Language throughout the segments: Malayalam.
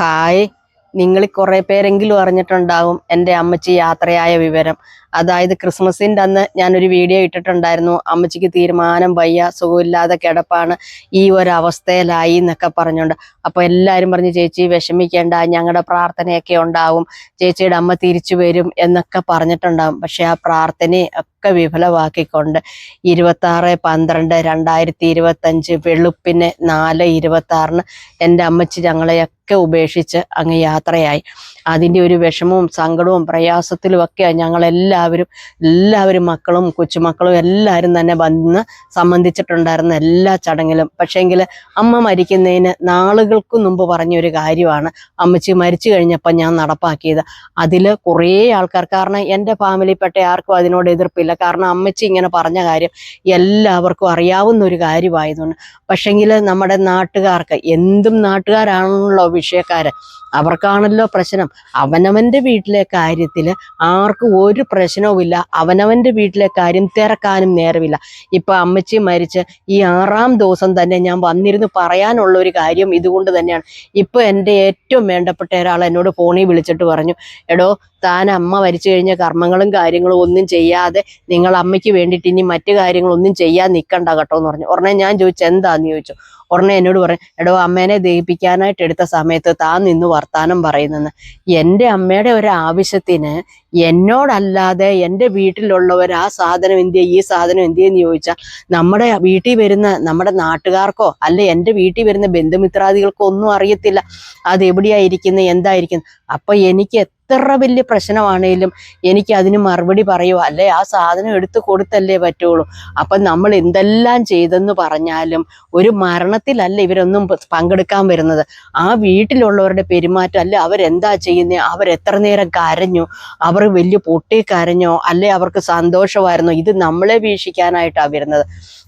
ഹായ് നിങ്ങൾ കുറേ പേരെങ്കിലും അറിഞ്ഞിട്ടുണ്ടാവും എന്റെ അമ്മച്ചി യാത്രയായ വിവരം. അതായത് ക്രിസ്മസിന്റെ അന്ന് ഞാനൊരു വീഡിയോ ഇട്ടിട്ടുണ്ടായിരുന്നു. അമ്മച്ചിക്ക് തീരുമാനം വയ്യ സുഖമില്ലാതെ കിടപ്പാണ് ഈ ഒരു എന്നൊക്കെ പറഞ്ഞുകൊണ്ട്. അപ്പോൾ എല്ലാവരും പറഞ്ഞു ചേച്ചി വിഷമിക്കേണ്ട ഞങ്ങളുടെ പ്രാർത്ഥനയൊക്കെ ഉണ്ടാവും. ചേച്ചിയുടെ അമ്മ തിരിച്ചു വരും എന്നൊക്കെ പറഞ്ഞിട്ടുണ്ടാവും. പക്ഷെ ആ പ്രാർത്ഥനയെ ഒക്കെ വിഫലമാക്കിക്കൊണ്ട് ഇരുപത്തി ആറ് പന്ത്രണ്ട് രണ്ടായിരത്തി ഇരുപത്തഞ്ച് വെളുപ്പിന് നാല് ഇരുപത്തി ആറിന് എന്റെ അമ്മച്ചി ഞങ്ങളെയൊക്കെ ഉപേക്ഷിച്ച് അങ്ങ് യാത്രയായി. അതിന്റെ ഒരു വിഷമവും സങ്കടവും പ്രയാസത്തിലും ഒക്കെ ഞങ്ങളെല്ലാവരും എല്ലാവരും മക്കളും കൊച്ചുമക്കളും എല്ലാവരും തന്നെ വന്ന് സംബന്ധിച്ചിട്ടുണ്ടായിരുന്ന എല്ലാ ചടങ്ങിലും. പക്ഷേങ്കിൽ അമ്മ മരിക്കുന്നതിന് നാളുകൾക്ക് മുമ്പ് പറഞ്ഞൊരു കാര്യമാണ്. അമ്മച്ചി മരിച്ചു കഴിഞ്ഞപ്പോൾ ഞാൻ നടപ്പാക്കിയത്. അതിൽ കുറേ ആൾക്കാർ കാരണം എന്റെ ഫാമിലിപ്പെട്ട ആർക്കും അതിനോട് എതിർപ്പില്ല. കാരണം അമ്മച്ചി ഇങ്ങനെ പറഞ്ഞ കാര്യം എല്ലാവർക്കും അറിയാവുന്ന ഒരു കാര്യമായതുകൊണ്ട്. പക്ഷെങ്കിൽ നമ്മുടെ നാട്ടുകാർക്ക് എന്തും നാട്ടുകാരാണല്ലോ വിഷയക്കാര്. അവർക്കാണല്ലോ പ്രശ്നം. അവനവന്റെ വീട്ടിലെ കാര്യത്തിൽ ആർക്കും ഒരു പ്രശ്നവുമില്ല. അവനവന്റെ വീട്ടിലെ കാര്യം തിരക്കാനും നേരമില്ല. ഇപ്പൊ അമ്മച്ചി മരിച്ച് ഈ ആറാം ദിവസം തന്നെ ഞാൻ വന്നിരുന്ന് പറയാനുള്ള ഒരു കാര്യം ഇതുകൊണ്ട് തന്നെയാണ്. ഇപ്പോൾ എന്റെ ഏറ്റവും വേണ്ടപ്പെട്ട ഒരാൾ എന്നോട് ഫോണിൽ വിളിച്ചിട്ട് പറഞ്ഞു എടോ താൻ അമ്മ മരിച്ചു കഴിഞ്ഞ കർമ്മങ്ങളും കാര്യങ്ങളും ഒന്നും ചെയ്യാതെ നിങ്ങൾ അമ്മയ്ക്ക് വേണ്ടിയിട്ട് ഇനി മറ്റു കാര്യങ്ങളൊന്നും ചെയ്യാൻ നിൽക്കണ്ട കേട്ടോ എന്ന് പറഞ്ഞു. ഉടനെ ഞാൻ ചോദിച്ചു എന്താന്ന്? ചോദിച്ചു. ഉടനെ എന്നോട് പറഞ്ഞു എടോ അമ്മേനെ ദഹിപ്പിക്കാനായിട്ട് എടുത്ത സമയത്ത് താൻ നിന്ന് വർത്താനം പറയുന്നെന്ന്. എന്റെ അമ്മയുടെ ഒരു ആവശ്യത്തിന് എന്നോടല്ലാതെ എന്റെ വീട്ടിലുള്ളവർ ആ സാധനം എന്തിയെ ഈ സാധനം എന്ത് എന്ന് ചോദിച്ചാൽ നമ്മുടെ വീട്ടിൽ വരുന്ന നമ്മുടെ നാട്ടുകാർക്കോ അല്ലെ എന്റെ വീട്ടിൽ വരുന്ന ബന്ധുമിത്രാദികൾക്കോ ഒന്നും അറിയത്തില്ല. അത് എവിടെയായിരിക്കുന്നത് എന്തായിരിക്കുന്നത് അപ്പൊ എനിക്ക് എത്ര വലിയ പ്രശ്നമാണേലും എനിക്ക് അതിന് മറുപടി പറയുമോ അല്ലെ ആ സാധനം എടുത്തു കൊടുത്തല്ലേ പറ്റുള്ളൂ. അപ്പൊ നമ്മൾ എന്തെല്ലാം ചെയ്തെന്ന് പറഞ്ഞാലും ഒരു മരണത്തിലല്ല ഇവരൊന്നും പങ്കെടുക്കാൻ വരുന്നത്. ആ വീട്ടിലുള്ളവരുടെ പെരുമാറ്റം അല്ലെ അവരെന്താ ചെയ്യുന്നത് അവരെത്ര നേരം കരഞ്ഞു? അവർ വലിയ പൊട്ടിക്കരഞ്ഞോ അല്ലെ അവർക്ക് സന്തോഷമായിരുന്നോ ഇത് നമ്മളെ വീക്ഷിക്കാനായിട്ടാണ് വരുന്നത്.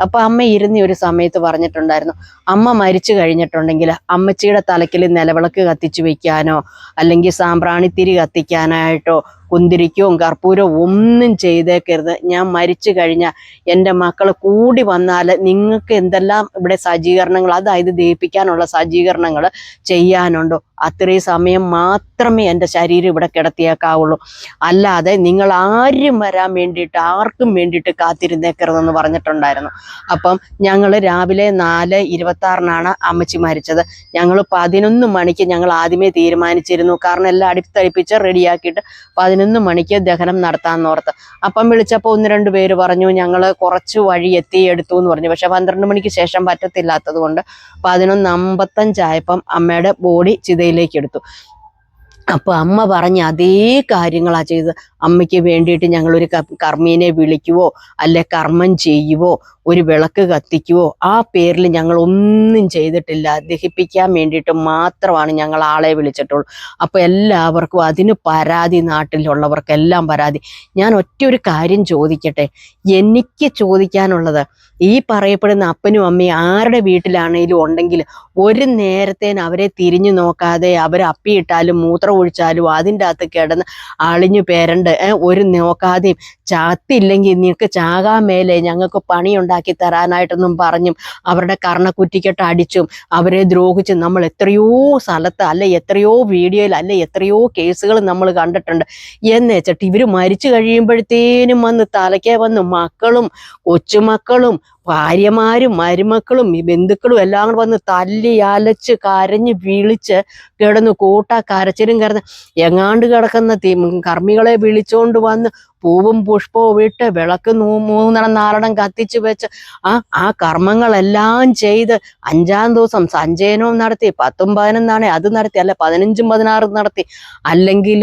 അപ്പൊ അമ്മ ഇരുന്ന് ഒരു സമയത്ത് പറഞ്ഞിട്ടുണ്ടായിരുന്നു അമ്മ മരിച്ചു കഴിഞ്ഞിട്ടുണ്ടെങ്കിൽ അമ്മച്ചിയുടെ തലക്കിൽ നിലവിളക്ക് കത്തിച്ചു വെക്കാനോ അല്ലെങ്കിൽ സാമ്പ്രാണിത്തിരി കത്തിക്കാനായിട്ടോ കുന്തിരിക്കവും കർപ്പൂരവും ഒന്നും ചെയ്തേക്കരുത്. ഞാൻ മരിച്ചു കഴിഞ്ഞാൽ എന്റെ മക്കൾ കൂടി വന്നാൽ നിങ്ങൾക്ക് എന്തെല്ലാം ഇവിടെ സജ്ജീകരണങ്ങൾ അതായത് ദഹിപ്പിക്കാനുള്ള സജ്ജീകരണങ്ങൾ ചെയ്യാനുണ്ടോ? അത്രയും സമയം മാത്രമേ എന്റെ ശരീരം ഇവിടെ കിടത്തിയേക്കാവുള്ളൂ. അല്ലാതെ നിങ്ങൾ ആരും വരാൻ വേണ്ടിയിട്ട് ആർക്കും വേണ്ടിയിട്ട് കാത്തിരുന്നേക്കരുതെന്ന് പറഞ്ഞിട്ടുണ്ടായിരുന്നു. അപ്പം ഞങ്ങൾ രാവിലെ നാല് ഇരുപത്തി ആറിനാണ് അമ്മച്ചി മരിച്ചത്. ഞങ്ങൾ പതിനൊന്ന് മണിക്ക് ഞങ്ങൾ ആദ്യമേ തീരുമാനിച്ചിരുന്നു. കാരണം എല്ലാം അടുത്തടിപ്പിച്ച് റെഡിയാക്കിയിട്ട് പതിനൊന്ന് മണിക്ക് ദഹനം നടത്താമെന്ന് ഓർത്ത്. അപ്പം വിളിച്ചപ്പോൾ ഒന്ന് രണ്ട് പേര് പറഞ്ഞു ഞങ്ങൾ കുറച്ച് വഴി എത്തി എടുത്തു എന്ന് പറഞ്ഞു. പക്ഷെ പന്ത്രണ്ട് മണിക്ക് ശേഷം പറ്റത്തില്ലാത്തത് കൊണ്ട് പതിനൊന്ന് അമ്പത്തഞ്ചായപ്പം അമ്മയുടെ ബോഡി ചിതയിലേക്ക് എടുത്തു. അപ്പൊ അമ്മ പറഞ്ഞ അതേ കാര്യങ്ങളാ ചെയ്തത്. അമ്മയ്ക്ക് വേണ്ടിയിട്ട് ഞങ്ങളൊരു കർമ്മീനെ വിളിക്കുവോ അല്ലെ കർമ്മം ചെയ്യുവോ ഒരു വിളക്ക് കത്തിക്കുവോ ആ പേരിൽ ഞങ്ങൾ ഒന്നും ചെയ്തിട്ടില്ല. ദഹിപ്പിക്കാൻ വേണ്ടിയിട്ട് മാത്രമാണ് ഞങ്ങൾ ആളെ വിളിച്ചിട്ടുള്ളൂ. അപ്പോൾ എല്ലാവർക്കും അതിന് പരാതി നാട്ടിലുള്ളവർക്കെല്ലാം പരാതി. ഞാൻ ഒറ്റ ഒരു കാര്യം ചോദിക്കട്ടെ? എനിക്ക് ചോദിക്കാനുള്ളത് ഈ പറയപ്പെടുന്ന അപ്പനും അമ്മയും ആരുടെ വീട്ടിലാണെങ്കിലും ഉണ്ടെങ്കിൽ ഒരു നേരത്തേന് അവരെ തിരിഞ്ഞു നോക്കാതെ അവർ അപ്പിയിട്ടാലും മൂത്രം ഒഴിച്ചാലും അതിന്റെ അകത്ത് കിടന്ന് അളിഞ്ഞു പേരണ്ട് ഒരു നോക്കാതെയും ചാത്തില്ലെങ്കിൽ നിനക്ക് ചാകാൻ മേലെ ഞങ്ങൾക്ക് പണിയുണ്ടാക്കി തരാനായിട്ടൊന്നും പറഞ്ഞും അവരുടെ കർണക്കുറ്റിക്കെട്ട് അടിച്ചും അവരെ ദ്രോഹിച്ചും നമ്മൾ എത്രയോ സ്ഥലത്ത് അല്ലെ എത്രയോ വീഡിയോയിൽ അല്ലെ എത്രയോ കേസുകൾ നമ്മൾ കണ്ടിട്ടുണ്ട്. എന്ന് വെച്ചിട്ട് ഇവർ മരിച്ചു കഴിയുമ്പോഴത്തേനും വന്ന് തലയ്ക്കേ വന്ന് മക്കളും കൊച്ചുമക്കളും ഭാര്യമാരും മരുമക്കളും ഈ ബന്ധുക്കളും എല്ലാം കൂടെ വന്ന് തല്ലി അലച്ച് കരഞ്ഞ് വിളിച്ച് കിടന്ന് കൂട്ട കരച്ചിലും കരഞ്ഞ് എങ്ങാണ്ട് കിടക്കുന്ന തീ കർമ്മികളെ വിളിച്ചോണ്ട് വന്ന് പൂവും പുഷ്പവും ഇട്ട് വിളക്ക് മൂന്നിടം നാലെണ്ണം കത്തിച്ച് വെച്ച് ആ ആ കർമ്മങ്ങളെല്ലാം ചെയ്ത് അഞ്ചാം ദിവസം സഞ്ചയനവും നടത്തി പത്തും പതിനൊന്നാണെ അത് നടത്തി അല്ല പതിനഞ്ചും പതിനാറും നടത്തി. അല്ലെങ്കിൽ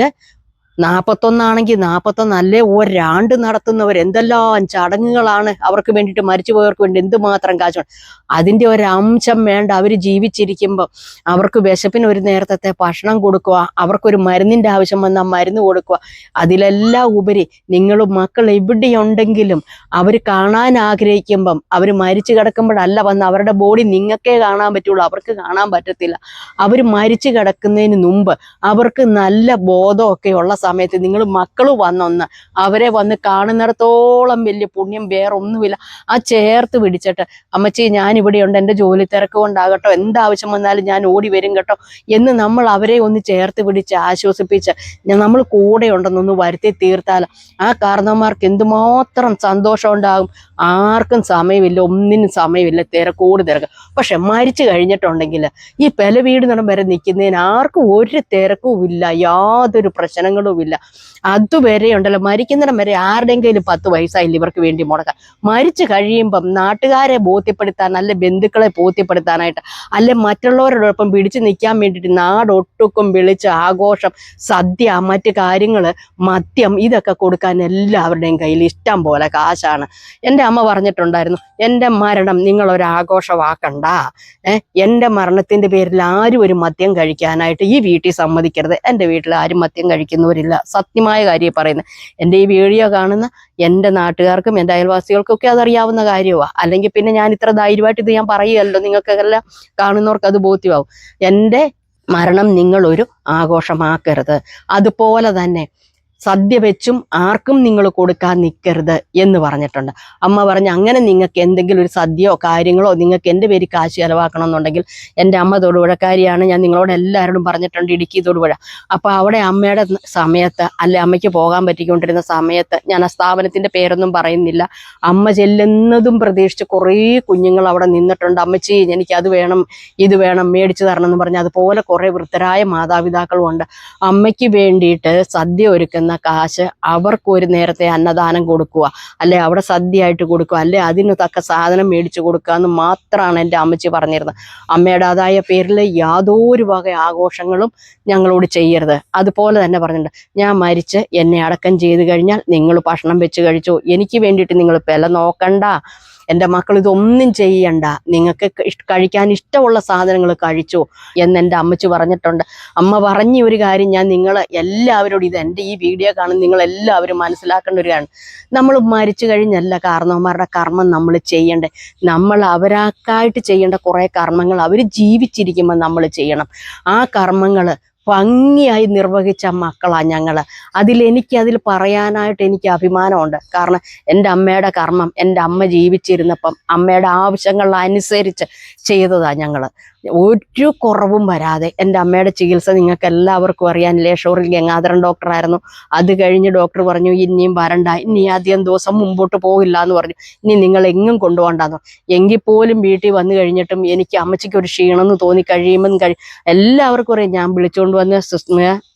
നാൽപ്പത്തൊന്നാണെങ്കിൽ നാൽപ്പത്തൊന്ന് അല്ലേ ഒരാണ്ട് നടത്തുന്നവർ എന്തെല്ലാം ചടങ്ങുകളാണ് അവർക്ക് വേണ്ടിയിട്ട് മരിച്ചുപോയവർക്ക് വേണ്ടി എന്തുമാത്രം കാശ് വേണം. അതിന്റെ ഒരു അംശം വേണ്ട അവർ ജീവിച്ചിരിക്കുമ്പോൾ അവർക്ക് വിശപ്പിന് ഒരു നേരത്തെ ഭക്ഷണം കൊടുക്കുക അവർക്കൊരു മരുന്നിന്റെ ആവശ്യം വന്നാൽ മരുന്ന് കൊടുക്കുക അതിലെല്ലാം ഉപരി നിങ്ങൾ മക്കൾ എവിടെയുണ്ടെങ്കിലും അവർ കാണാൻ ആഗ്രഹിക്കുമ്പം അവർ മരിച്ചു കിടക്കുമ്പോഴല്ല വന്ന് അവരുടെ ബോഡി നിങ്ങൾക്കേ കാണാൻ പറ്റുള്ളൂ അവർക്ക് കാണാൻ പറ്റത്തില്ല അവർ മരിച്ചു കിടക്കുന്നതിന് മുമ്പ് അവർക്ക് നല്ല ബോധമൊക്കെ ഉള്ള സമയത്ത് നിങ്ങൾ മക്കൾ വന്നൊന്ന് അവരെ വന്ന് കാണുന്നിടത്തോളം വലിയ പുണ്യം വേറെ ഒന്നുമില്ല ആ ചേർത്ത് പിടിച്ചിട്ട് അമ്മച്ചി ഞാൻ ഇവിടെയുണ്ട് എന്റെ ജോലി തിരക്ക് കൊണ്ടാകട്ടോ എന്താവശ്യം വന്നാലും ഞാൻ ഓടി വരും കേട്ടോ എന്ന് നമ്മൾ അവരെ ഒന്ന് ചേർത്ത് പിടിച്ച് ആശ്വസിപ്പിച്ച് നമ്മൾ കൂടെ ഉണ്ടെന്നൊന്ന് വരുത്തി തീർത്താൽ ആ കാരണവന്മാർക്ക് എന്തുമാത്രം സന്തോഷം ഉണ്ടാകും. ആർക്കും സമയമില്ല ഒന്നിനും സമയമില്ല തിരക്കോട് തിരക്ക്. പക്ഷെ മരിച്ചു കഴിഞ്ഞിട്ടുണ്ടെങ്കിൽ ഈ പെല നടം വരെ നിൽക്കുന്നതിന് ആർക്കും ഒരു തിരക്കും ഇല്ല യാതൊരു പ്രശ്നങ്ങളും ഇല്ല അതുവരെ ഉണ്ടല്ലോ മരിക്കുന്നിടം വരെ ആരുടെയും കയ്യിൽ പത്ത് വയസ്സായില്ല ഇവർക്ക് വേണ്ടി മുടക്കാൻ. മരിച്ചു കഴിയുമ്പം നാട്ടുകാരെ ബോധ്യപ്പെടുത്താൻ അല്ലെ ബന്ധുക്കളെ ബോധ്യപ്പെടുത്താനായിട്ട് അല്ലെ മറ്റുള്ളവരോടൊപ്പം പിടിച്ചു നിൽക്കാൻ വേണ്ടിയിട്ട് നാടൊട്ടുക്കും വിളിച്ച് ആഘോഷം സദ്യ മറ്റു കാര്യങ്ങൾ മദ്യം ഇതൊക്കെ കൊടുക്കാൻ എല്ലാവരുടെയും കയ്യിൽ ഇഷ്ടം പോലെ കാശാണ്. എന്റെ അമ്മ പറഞ്ഞിട്ടുണ്ടായിരുന്നു എന്റെ മരണം ഏഹ് എന്റെ മരണത്തിന്റെ പേരിൽ ആരും ഒരു മദ്യം കഴിക്കാനായിട്ട് ഈ വീട്ടിൽ സമ്മതിക്കരുത്. എന്റെ വീട്ടിൽ ആരും മദ്യം കഴിക്കുന്നവരില്ല സത്യമായ കാര്യം പറയുന്നത്. എന്റെ ഈ വീഡിയോ കാണുന്ന എന്റെ നാട്ടുകാർക്കും എന്റെ അയൽവാസികൾക്കൊക്കെ അതറിയാവുന്ന കാര്യമാണ് അല്ലെങ്കിൽ പിന്നെ ഞാൻ ഇത്ര ധൈര്യമായിട്ട് ഇത് ഞാൻ പറയുമല്ലോ നിങ്ങൾക്കെല്ലാം കാണുന്നവർക്ക് അത് ബോധ്യമാവും. എന്റെ മരണം നിങ്ങളൊരു ആഘോഷമാക്കരുത്. അതുപോലെ തന്നെ സദ്യ വെച്ചും ആർക്കും നിങ്ങൾ കൊടുക്കാൻ നിൽക്കരുത് എന്ന് പറഞ്ഞിട്ടുണ്ട്. അമ്മ പറഞ്ഞു അങ്ങനെ നിങ്ങൾക്ക് എന്തെങ്കിലും ഒരു സദ്യയോ കാര്യങ്ങളോ നിങ്ങൾക്ക് എന്റെ പേര് കാശ് ചിലവാക്കണം എന്നുണ്ടെങ്കിൽ എന്റെ അമ്മ തൊടുപുഴക്കാരിയാണ്. ഞാൻ നിങ്ങളോട് എല്ലാവരോടും പറഞ്ഞിട്ടുണ്ട് ഇടുക്കി തൊടുപുഴ. അപ്പോൾ അവിടെ അമ്മയുടെ സമയത്ത് അല്ലെ അമ്മയ്ക്ക് പോകാൻ പറ്റിക്കൊണ്ടിരുന്ന സമയത്ത് ഞാൻ ആ സ്ഥാപനത്തിന്റെ പേരൊന്നും പറയുന്നില്ല. അമ്മ ചെല്ലുന്നതും പ്രതീക്ഷിച്ച് കുറേ കുഞ്ഞുങ്ങൾ അവിടെ നിന്നിട്ടുണ്ട്. അമ്മച്ചി അത് വേണം ഇത് വേണം മേടിച്ചു തരണം എന്ന് പറഞ്ഞ് അതുപോലെ കുറേ വൃദ്ധരായ മാതാപിതാക്കളും ഉണ്ട് അമ്മയ്ക്ക് വേണ്ടിയിട്ട് സദ്യ ഒരുക്കുന്ന കാശ് അവർക്ക് ഒരു നേരത്തെ അന്നദാനം കൊടുക്കുക. അല്ലെ അവിടെ സദ്യയായിട്ട് കൊടുക്കുക. അല്ലെ അതിന് തക്ക സാധനം മേടിച്ചു കൊടുക്കുക എന്ന് മാത്രമാണ് എന്റെ അമ്മച്ചി പറഞ്ഞിരുന്നത്. അമ്മയുടെ അതായ പേരിൽ യാതൊരു വക ആഘോഷങ്ങളും ഞങ്ങളോട് ചെയ്യരുത്. അതുപോലെ തന്നെ പറഞ്ഞിട്ടുണ്ട്. ഞാൻ മരിച്ച് എന്നെ അടക്കം ചെയ്ത് കഴിഞ്ഞാൽ നിങ്ങൾ ഭക്ഷണം വെച്ച് കഴിച്ചു. എനിക്ക് വേണ്ടിയിട്ട് നിങ്ങൾ വില നോക്കണ്ട. എന്റെ മക്കൾ ഇതൊന്നും ചെയ്യണ്ട. നിങ്ങൾക്ക് കഴിക്കാൻ ഇഷ്ടമുള്ള സാധനങ്ങൾ കഴിച്ചോ എന്ന് എന്റെ അമ്മച്ചു പറഞ്ഞിട്ടുണ്ട്. അമ്മ പറഞ്ഞ ഒരു കാര്യം ഞാൻ നിങ്ങൾ എല്ലാവരോടും ഇത് എന്റെ ഈ വീഡിയോ കാണുന്ന നിങ്ങൾ എല്ലാവരും മനസ്സിലാക്കേണ്ട ഒരു കാര്യം. നമ്മൾ മരിച്ചു കഴിഞ്ഞല്ല കാരണവന്മാരുടെ കർമ്മം നമ്മൾ ചെയ്യണ്ടേ. നമ്മൾ അവരാക്കായിട്ട് ചെയ്യേണ്ട കുറേ കർമ്മങ്ങൾ അവർ ജീവിച്ചിരിക്കുമ്പോൾ നമ്മൾ ചെയ്യണം. ആ കർമ്മങ്ങൾ ഭംഗിയായി നിർവഹിച്ച മക്കളാണ് ഞങ്ങൾ അതിൽ എനിക്ക് അതിൽ പറയാനായിട്ട് എനിക്ക് അഭിമാനമുണ്ട്. കാരണം എന്റെ അമ്മയുടെ കർമ്മം എന്റെ അമ്മ ജീവിച്ചിരുന്നപ്പം അമ്മയുടെ ആവശ്യങ്ങളനുസരിച്ച് ചെയ്തതാണ് ഞങ്ങൾ ഒരു കുറവും വരാതെ എന്റെ അമ്മയുടെ ചികിത്സ നിങ്ങൾക്ക് എല്ലാവർക്കും അറിയാൻ ലേഷോറിൽ ഗംഗാധരൻ ഡോക്ടറായിരുന്നു അത് കഴിഞ്ഞ് ഡോക്ടർ പറഞ്ഞു ഇനിയും വരണ്ട. ഇനി അധികം ദിവസം മുമ്പോട്ട് പോകില്ല എന്ന് പറഞ്ഞു. ഇനി നിങ്ങൾ എങ്ങും കൊണ്ടുപോകണ്ടെന്ന്. എങ്കിൽ പോലും വീട്ടിൽ വന്നു കഴിഞ്ഞിട്ടും എനിക്ക് അമ്മച്ചിക്ക് ഒരു ക്ഷീണം എന്ന് തോന്നി കഴിയുമ്പോൾ കഴി എല്ലാവർക്കും അറിയാം. ഞാൻ വിളിച്ചുകൊണ്ട് വന്ന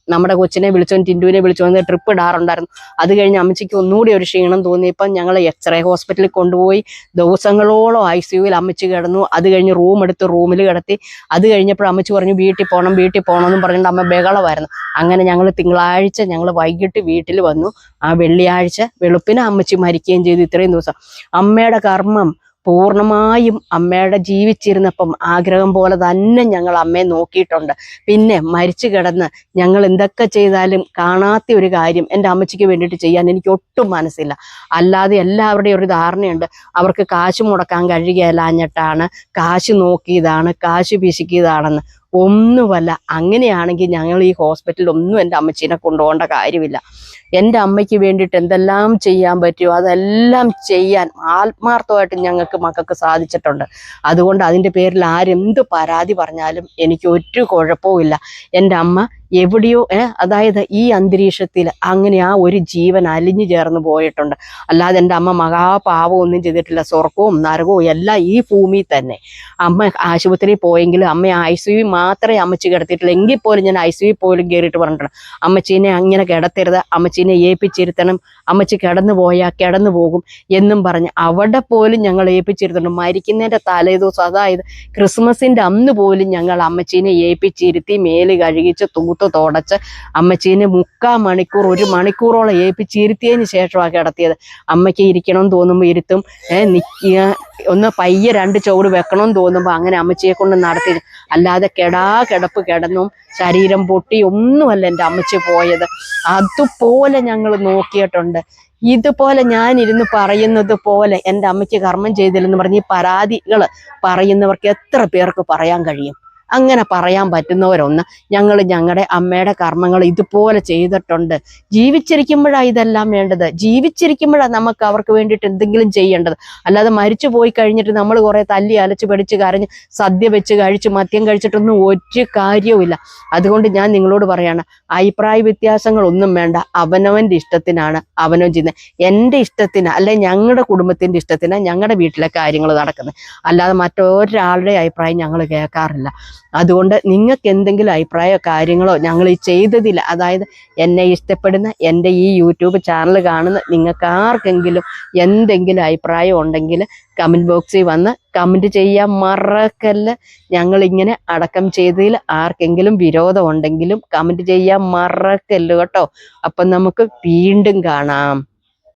നമ്മുടെ കൊച്ചിനെ വിളിച്ചോ ടിൻഡുവിനെ വിളിച്ചോ എന്ന് ട്രിപ്പ് ഇടാറുണ്ടായിരുന്നു. അത് കഴിഞ്ഞ് അമ്മച്ചിക്ക് ഒന്നുകൂടി ഒരു ക്ഷീണം തോന്നിയപ്പം ഞങ്ങൾ എക്സ്റേ ഹോസ്പിറ്റലിൽ കൊണ്ടുപോയി. ദിവസങ്ങളോളം ഐ സിയുവിൽ അമ്മച്ചി കിടന്നു. അത് കഴിഞ്ഞ് റൂം എടുത്ത് റൂമിൽ കിടത്തി. അത് കഴിഞ്ഞപ്പോൾ അമ്മച്ചി പറഞ്ഞു വീട്ടിൽ പോകണം വീട്ടിൽ പോകണം എന്ന് പറഞ്ഞിട്ട് അമ്മ ബഹളമായിരുന്നു. അങ്ങനെ ഞങ്ങൾ തിങ്കളാഴ്ച ഞങ്ങൾ വൈകിട്ട് വീട്ടിൽ വന്നു. ആ വെള്ളിയാഴ്ച വെളുപ്പിന് അമ്മച്ചി മരിക്കുകയും ചെയ്തു ഇത്രയും ദിവസം. അമ്മയുടെ കർമ്മം പൂർണമായും അമ്മയുടെ ജീവിച്ചിരുന്നപ്പം ആഗ്രഹം പോലെ തന്നെ ഞങ്ങൾ അമ്മയെ നോക്കിയിട്ടുണ്ട്. പിന്നെ മരിച്ചു കിടന്ന് ഞങ്ങൾ എന്തൊക്കെ ചെയ്താലും കാണാത്ത ഒരു കാര്യം എന്റെ അമ്മച്ചിക്ക് വേണ്ടിയിട്ട് ചെയ്യാൻ എനിക്ക് ഒട്ടും മനസ്സില്ല. അല്ലാതെ എല്ലാവരുടെയും ഒരു ധാരണയുണ്ട്. അവർക്ക് കാശ് മുടക്കാൻ കഴിയുകയില്ലാഞ്ഞിട്ടാണ് കാശ് നോക്കിയതാണ്. കാശ് പിശുക്കിയതാണെന്ന്. ഒന്നുമല്ല. അങ്ങനെയാണെങ്കിൽ ഞങ്ങൾ ഈ ഹോസ്പിറ്റലിൽ ഒന്നും എന്റെ അമ്മച്ചീനെ കൊണ്ടുപോകേണ്ട കാര്യമില്ല. എന്റെ അമ്മയ്ക്ക് വേണ്ടിയിട്ട് എന്തെല്ലാം ചെയ്യാൻ പറ്റുമോ അതെല്ലാം ചെയ്യാൻ ആത്മാർത്ഥമായിട്ട് ഞങ്ങൾക്ക് മക്കൾക്ക് സാധിച്ചിട്ടുണ്ട്. അതുകൊണ്ട് അതിന്റെ പേരിൽ ആരെന്ത് പരാതി പറഞ്ഞാലും എനിക്ക് ഒരു കുഴപ്പവും എന്റെ അമ്മ എവിടെയോ അതായത് ഈ അന്തരീക്ഷത്തിൽ അങ്ങനെ ആ ഒരു ജീവൻ അലിഞ്ഞു ചേർന്ന് പോയിട്ടുണ്ട്. അല്ലാതെ എന്റെ അമ്മ മഹാപാപം ഒന്നും ചെയ്തിട്ടില്ല. സ്വർഗവും നരകവും എല്ലാം ഈ ഭൂമിയിൽ തന്നെ. അമ്മ ആശുപത്രിയിൽ പോയെങ്കിലും അമ്മ ഐ സി യു മാത്രമേ അമ്മച്ചി കിടത്തിയിട്ടുള്ളൂ. എങ്കിൽ പോലും ഞാൻ ഐ സി യു പോലും കയറിയിട്ട് പറഞ്ഞിട്ടുണ്ട് അമ്മച്ചീനെ അങ്ങനെ കിടത്തരുത്. അമ്മച്ചീനെ ഏൽപ്പിച്ചിരുത്തണം. അമ്മച്ചി കിടന്നു പോയാൽ കിടന്നു പോകും എന്നും പറഞ്ഞ് അവിടെ പോലും ഞങ്ങൾ ഏൽപ്പിച്ചിരുത്തുന്നുണ്ട് മരിക്കുന്നതിന്റെ തലേദിവസം അതായത് ക്രിസ്മസിന്റെ അന്ന് പോലും ഞങ്ങൾ അമ്മച്ചീനെ ഏൽപ്പിച്ചിരുത്തി മേൽ കഴുകിച്ച് തൂത്ത് തുടച്ച് അമ്മച്ചീനെ മുക്കാൽ മണിക്കൂർ ഒരു മണിക്കൂറോളം ഏൽപ്പിച്ചിരുത്തിയതിന് ശേഷമാണ് കിടത്തിയത്. അമ്മയ്ക്ക് ഇരിക്കണം തോന്നുമ്പോൾ ഇരുത്തും. നിൽക്കുക ഒന്ന് പയ്യെ രണ്ട് ചുവട് വെക്കണമെന്ന് തോന്നുമ്പോൾ അങ്ങനെ അമ്മച്ചിയെ കൊണ്ട് നടത്തി അല്ലാതെ കെടാ കിടപ്പ് കിടന്നും ശരീരം പൊട്ടി ഒന്നുമല്ല എന്റെ അമ്മച്ചി പോയത്. അതുപോലെ ഞങ്ങൾ നോക്കിയിട്ടുണ്ട്. ഇതുപോലെ ഞാൻ ഇരുന്ന് പറയുന്നത് പോലെ എന്റെ അമ്മയ്ക്ക് കർമ്മം ചെയ്തില്ലെന്ന് പറഞ്ഞ് ഈ പരാതികൾ പറയുന്നവർക്ക് എത്ര പേർക്ക് പറയാൻ കഴിയും? അങ്ങനെ പറയാൻ പറ്റുന്നവരൊന്ന് ഞങ്ങൾ ഞങ്ങളുടെ അമ്മയുടെ കർമ്മങ്ങൾ ഇതുപോലെ ചെയ്തിട്ടുണ്ട്. ജീവിച്ചിരിക്കുമ്പോഴാണ് ഇതെല്ലാം വേണ്ടത്? ജീവിച്ചിരിക്കുമ്പോഴാണ് നമുക്ക് അവർക്ക് വേണ്ടിയിട്ട് എന്തെങ്കിലും ചെയ്യേണ്ടത്? അല്ലാതെ മരിച്ചു പോയി കഴിഞ്ഞിട്ട് നമ്മൾ കുറേ തല്ലി അലച്ച് പഠിച്ച് കരഞ്ഞ് സദ്യ വെച്ച് കഴിച്ച് മദ്യം കഴിച്ചിട്ടൊന്നും ഒരു കാര്യവുമില്ല. അതുകൊണ്ട് ഞാൻ നിങ്ങളോട് പറയാണ് അഭിപ്രായ വ്യത്യാസങ്ങളൊന്നും വേണ്ട. അവനവന്റെ ഇഷ്ടത്തിനാണ് അവനവൻ ചെയ്യുന്നത്. എന്റെ ഇഷ്ടത്തിന് അല്ലെ ഞങ്ങളുടെ കുടുംബത്തിന്റെ ഇഷ്ടത്തിന് ഞങ്ങളുടെ വീട്ടിലെ കാര്യങ്ങൾ നടക്കുന്നത്. അല്ലാതെ മറ്റൊരാളുടെ അഭിപ്രായം ഞങ്ങൾ കേൾക്കാറില്ല. അതുകൊണ്ട് നിങ്ങൾക്ക് എന്തെങ്കിലും അഭിപ്രായമോ കാര്യങ്ങളോ ഞങ്ങൾ ഈ അതായത് എന്നെ ഇഷ്ടപ്പെടുന്ന എന്റെ ഈ യൂട്യൂബ് ചാനൽ കാണുന്ന നിങ്ങൾക്ക് ആർക്കെങ്കിലും എന്തെങ്കിലും അഭിപ്രായം ഉണ്ടെങ്കിൽ കമന്റ് ബോക്സിൽ വന്ന് കമന്റ് ചെയ്യാൻ മറക്കല്ല. ഞങ്ങളിങ്ങനെ അടക്കം ചെയ്തതിൽ ആർക്കെങ്കിലും വിരോധം ഉണ്ടെങ്കിലും കമന്റ് ചെയ്യാൻ മറക്കല്ല് കേട്ടോ. അപ്പം നമുക്ക് വീണ്ടും കാണാം.